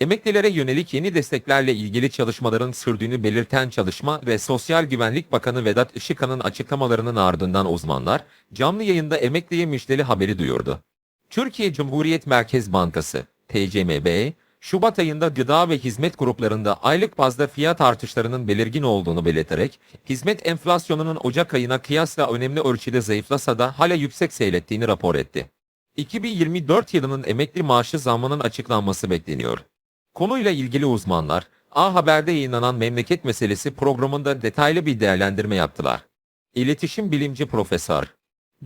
Emeklilere yönelik yeni desteklerle ilgili çalışmaların sürdüğünü belirten Çalışma ve Sosyal Güvenlik Bakanı Vedat Işıkhan'ın açıklamalarının ardından uzmanlar, canlı yayında emekliye müjdeli haberi duyurdu. Türkiye Cumhuriyet Merkez Bankası, TCMB, Şubat ayında gıda ve hizmet gruplarında aylık bazda fiyat artışlarının belirgin olduğunu belirterek, hizmet enflasyonunun Ocak ayına kıyasla önemli ölçüde zayıflasa da hala yüksek seyrettiğini rapor etti. 2024 yılının emekli maaşı zammının açıklanması bekleniyor. Konuyla ilgili uzmanlar, A Haber'de yayınlanan memleket meselesi programında detaylı bir değerlendirme yaptılar. İletişim bilimci profesör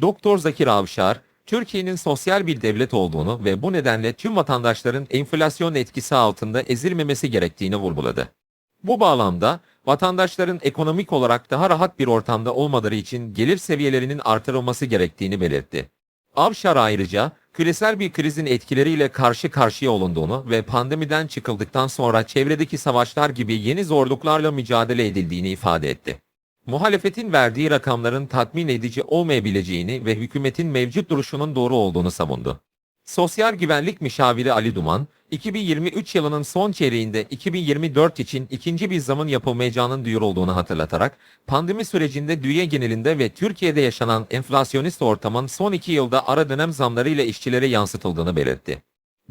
Doktor Zakir Avşar, Türkiye'nin sosyal bir devlet olduğunu ve bu nedenle tüm vatandaşların enflasyon etkisi altında ezilmemesi gerektiğini vurguladı. Bu bağlamda vatandaşların ekonomik olarak daha rahat bir ortamda olmaları için gelir seviyelerinin artırılması gerektiğini belirtti. Avşar ayrıca küresel bir krizin etkileriyle karşı karşıya olunduğunu ve pandemiden çıkıldıktan sonra çevredeki savaşlar gibi yeni zorluklarla mücadele edildiğini ifade etti. Muhalefetin verdiği rakamların tatmin edici olmayabileceğini ve hükümetin mevcut duruşunun doğru olduğunu savundu. Sosyal Güvenlik Müşaviri Ali Duman, 2023 yılının son çeyreğinde 2024 için ikinci bir zamın yapılmayacağının duyurulduğunu hatırlatarak, pandemi sürecinde dünya genelinde ve Türkiye'de yaşanan enflasyonist ortamın son iki yılda ara dönem zamlarıyla işçilere yansıtıldığını belirtti.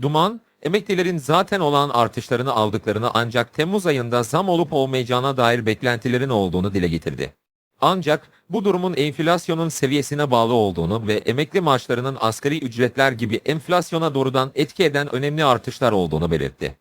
Duman, emeklilerin zaten olan artışlarını aldıklarını ancak Temmuz ayında zam olup olmayacağına dair beklentilerin olduğunu dile getirdi. Ancak bu durumun enflasyonun seviyesine bağlı olduğunu ve emekli maaşlarının asgari ücretler gibi enflasyona doğrudan etki eden önemli artışlar olduğunu belirtti.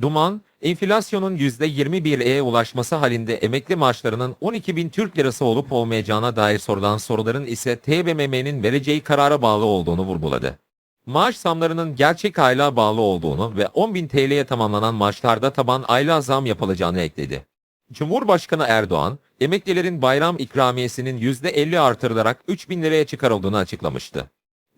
Duman, enflasyonun %21'e ulaşması halinde emekli maaşlarının 12 bin Türk lirası olup olmayacağına dair sorulan soruların ise TBMM'nin vereceği karara bağlı olduğunu vurguladı. Maaş zamlarının gerçek aylığa bağlı olduğunu ve 10.000 TL'ye tamamlanan maaşlarda taban aylığa zam yapılacağını ekledi. Cumhurbaşkanı Erdoğan, emeklilerin bayram ikramiyesinin %50 artırılarak 3000 liraya çıkarıldığını açıklamıştı.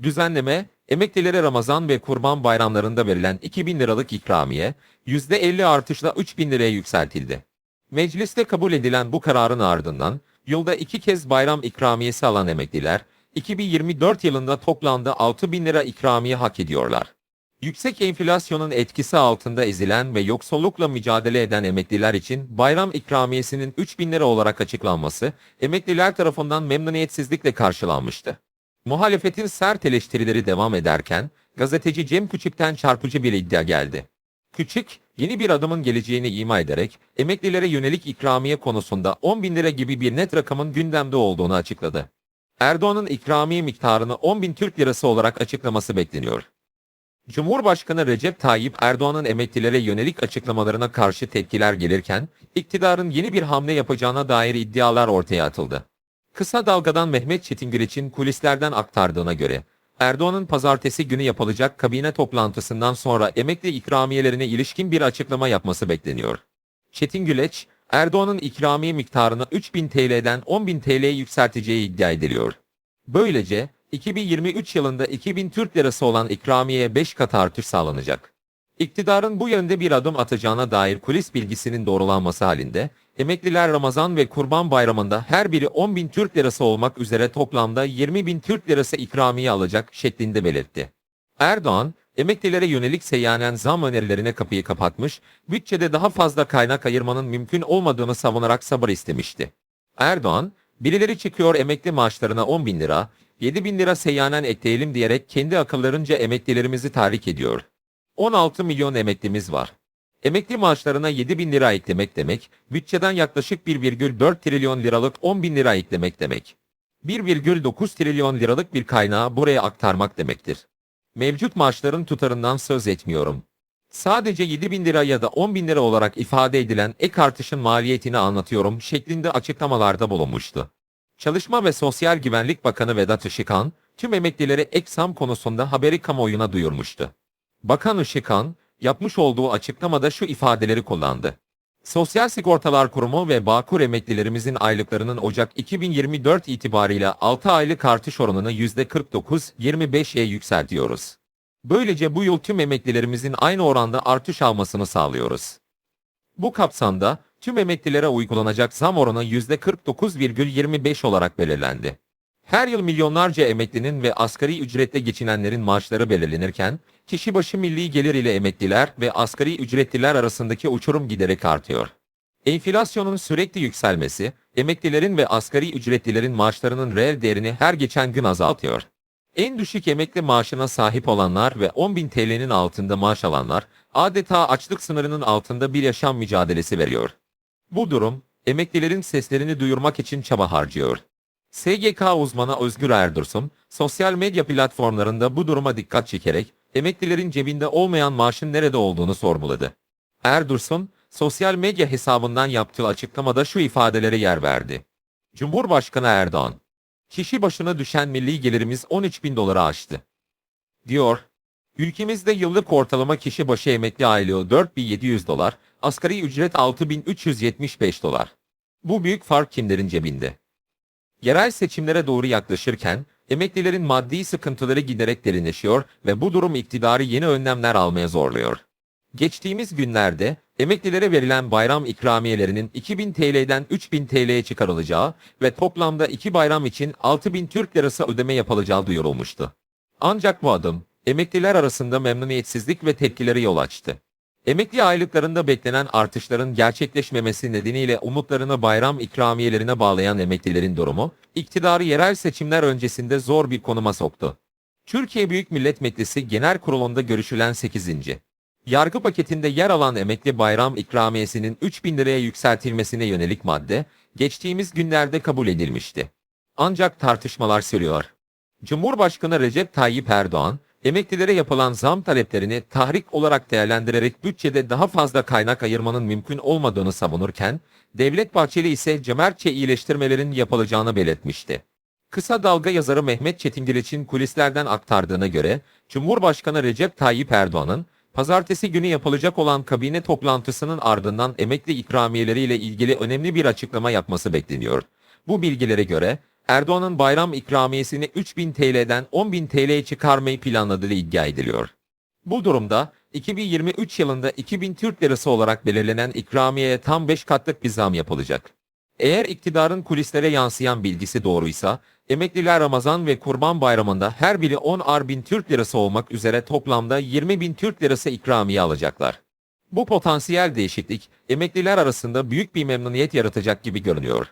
Düzenleme, emeklilere Ramazan ve Kurban bayramlarında verilen 2000 liralık ikramiye, %50 artışla 3000 liraya yükseltildi. Mecliste kabul edilen bu kararın ardından, yılda iki kez bayram ikramiyesi alan emekliler, 2024 yılında toplamda 6 bin lira ikramiye hak ediyorlar. Yüksek enflasyonun etkisi altında ezilen ve yoksullukla mücadele eden emekliler için bayram ikramiyesinin 3 bin lira olarak açıklanması emekliler tarafından memnuniyetsizlikle karşılanmıştı. Muhalefetin sert eleştirileri devam ederken gazeteci Cem Küçük'ten çarpıcı bir iddia geldi. Küçük, yeni bir adımın geleceğini ima ederek emeklilere yönelik ikramiye konusunda 10 bin lira gibi bir net rakamın gündemde olduğunu açıkladı. Erdoğan'ın ikramiye miktarını 10 bin Türk lirası olarak açıklaması bekleniyor. Cumhurbaşkanı Recep Tayyip Erdoğan'ın emeklilere yönelik açıklamalarına karşı tepkiler gelirken, iktidarın yeni bir hamle yapacağına dair iddialar ortaya atıldı. Kısa Dalga'dan Mehmet Çetingiriç'in kulislerden aktardığına göre, Erdoğan'ın pazartesi günü yapılacak kabine toplantısından sonra emekli ikramiyelerine ilişkin bir açıklama yapması bekleniyor. Çetin Güleç, Erdoğan'ın ikramiye miktarını 3000 TL'den 10.000 TL'ye yükselteceği iddia ediliyor. Böylece 2023 yılında 2000 Türk Lirası olan ikramiyeye 5 kat artış sağlanacak. İktidarın bu yönde bir adım atacağına dair kulis bilgisinin doğrulanması halinde, emekliler Ramazan ve Kurban Bayramı'nda her biri 10 bin Türk Lirası olmak üzere toplamda 20 bin Türk Lirası ikramiye alacak şeklinde belirtti. Erdoğan, emeklilere yönelik seyyanen zam önerilerine kapıyı kapatmış, bütçede daha fazla kaynak ayırmanın mümkün olmadığını savunarak sabır istemişti. Erdoğan, birileri çıkıyor emekli maaşlarına 10 bin lira, 7 bin lira seyyanen ekleyelim diyerek kendi akıllarınca emeklilerimizi tahrik ediyor. 16 milyon emeklimiz var. Emekli maaşlarına 7 bin lira eklemek demek, bütçeden yaklaşık 1,4 trilyon liralık 10 bin lira eklemek demek. 1,9 trilyon liralık bir kaynağı buraya aktarmak demektir. Mevcut maaşların tutarından söz etmiyorum. Sadece 7 bin lira ya da 10 bin lira olarak ifade edilen ek artışın maliyetini anlatıyorum şeklinde açıklamalarda bulunmuştu. Çalışma ve Sosyal Güvenlik Bakanı Vedat Işıkhan, tüm emeklilere ek zam konusunda haberi kamuoyuna duyurmuştu. Bakan Işıkhan, yapmış olduğu açıklamada şu ifadeleri kullandı. Sosyal Sigortalar Kurumu ve Bağkur emeklilerimizin aylıklarının Ocak 2024 itibariyle 6 aylık artış oranını %49-25'e yükseltiyoruz. Böylece bu yıl tüm emeklilerimizin aynı oranda artış almasını sağlıyoruz. Bu kapsamda tüm emeklilere uygulanacak zam oranı %49,25 olarak belirlendi. Her yıl milyonlarca emeklinin ve asgari ücretle geçinenlerin maaşları belirlenirken, Kişi başı milli gelir ile emekliler ve asgari ücretliler arasındaki uçurum giderek artıyor. Enflasyonun sürekli yükselmesi, emeklilerin ve asgari ücretlilerin maaşlarının reel değerini her geçen gün azaltıyor. En düşük emekli maaşına sahip olanlar ve 10.000 TL'nin altında maaş alanlar adeta açlık sınırının altında bir yaşam mücadelesi veriyor. Bu durum, emeklilerin seslerini duyurmak için çaba harcıyor. SGK uzmanı Özgür Erdursun, sosyal medya platformlarında bu duruma dikkat çekerek, emeklilerin cebinde olmayan maaşın nerede olduğunu sorguladı. Erdursun, sosyal medya hesabından yaptığı açıklamada şu ifadelere yer verdi. Cumhurbaşkanı Erdoğan, kişi başına düşen milli gelirimiz 13 bin dolara aştı. Diyor, ülkemizde yıllık ortalama kişi başı emekli aylığı 4700 dolar, asgari ücret 6375 dolar. Bu büyük fark kimlerin cebinde? Yerel seçimlere doğru yaklaşırken emeklilerin maddi sıkıntıları giderek derinleşiyor ve bu durum iktidarı yeni önlemler almaya zorluyor. Geçtiğimiz günlerde emeklilere verilen bayram ikramiyelerinin 2000 TL'den 3000 TL'ye çıkarılacağı ve toplamda iki bayram için 6000 Türk Lirası ödeme yapılacağı duyurulmuştu. Ancak bu adım emekliler arasında memnuniyetsizlik ve tepkileri yol açtı. Emekli aylıklarında beklenen artışların gerçekleşmemesi nedeniyle umutlarını bayram ikramiyelerine bağlayan emeklilerin durumu, iktidarı yerel seçimler öncesinde zor bir konuma soktu. Türkiye Büyük Millet Meclisi Genel Kurulu'nda görüşülen 8. Yargı paketinde yer alan emekli bayram ikramiyesinin 3000 liraya yükseltilmesine yönelik madde, geçtiğimiz günlerde kabul edilmişti. Ancak tartışmalar sürüyor. Cumhurbaşkanı Recep Tayyip Erdoğan, emeklilere yapılan zam taleplerini tahrik olarak değerlendirerek bütçede daha fazla kaynak ayırmanın mümkün olmadığını savunurken, Devlet Bahçeli ise cömertçe iyileştirmelerin yapılacağını belirtmişti. Kısa Dalga yazarı Mehmet Çetingiliç'in kulislerden aktardığına göre, Cumhurbaşkanı Recep Tayyip Erdoğan'ın, pazartesi günü yapılacak olan kabine toplantısının ardından emekli ikramiyeleriyle ilgili önemli bir açıklama yapması bekleniyor. Bu bilgilere göre, Erdoğan'ın bayram ikramiyesini 3000 TL'den 10.000 TL'ye çıkarmayı planladığı iddia ediliyor. Bu durumda 2023 yılında 2000 Türk Lirası olarak belirlenen ikramiyeye tam 5 katlık bir zam yapılacak. Eğer iktidarın kulislere yansıyan bilgisi doğruysa, emekliler Ramazan ve Kurban Bayramı'nda her biri 10 ar bin Türk Lirası olmak üzere toplamda 20 bin Türk Lirası ikramiye alacaklar. Bu potansiyel değişiklik, emekliler arasında büyük bir memnuniyet yaratacak gibi görünüyor.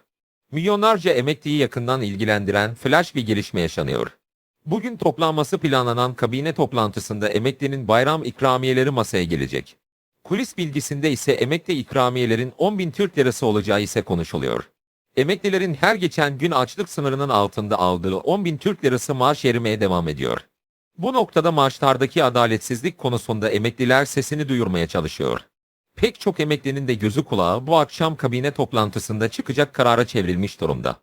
Milyonlarca emekliyi yakından ilgilendiren flash bir gelişme yaşanıyor. Bugün toplanması planlanan kabine toplantısında emeklinin bayram ikramiyeleri masaya gelecek. Kulis bilgisinde ise emekli ikramiyelerin 10 bin Türk lirası olacağı ise konuşuluyor. Emeklilerin her geçen gün açlık sınırının altında aldığı 10 bin Türk lirası maaş erimeye devam ediyor. Bu noktada maaşlardaki adaletsizlik konusunda emekliler sesini duyurmaya çalışıyor. Pek çok emeklinin de gözü kulağı bu akşam kabine toplantısında çıkacak karara çevrilmiş durumda.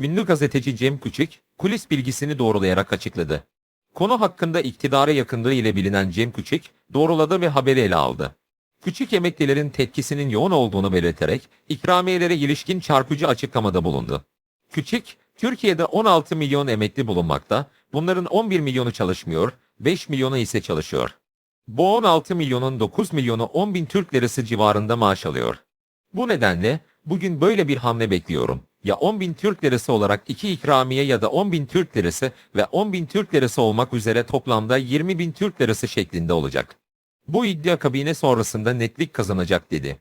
Ünlü gazeteci Cem Küçük, kulis bilgisini doğrulayarak açıkladı. Konu hakkında iktidara yakınlığı ile bilinen Cem Küçük, doğruladı ve haberi ele aldı. Küçük emeklilerin tepkisinin yoğun olduğunu belirterek ikramiyelere ilişkin çarpıcı açıklamada bulundu. Küçük, Türkiye'de 16 milyon emekli bulunmakta, bunların 11 milyonu çalışmıyor, 5 milyonu ise çalışıyor. Bu 16 milyonun 9 milyonu 10 bin Türk lirası civarında maaş alıyor. Bu nedenle bugün böyle bir hamle bekliyorum. Ya 10 bin Türk lirası olarak 2 ikramiye ya da 10 bin Türk lirası ve 10 bin Türk lirası olmak üzere toplamda 20 bin Türk lirası şeklinde olacak. Bu iddia kabine sonrasında netlik kazanacak dedi.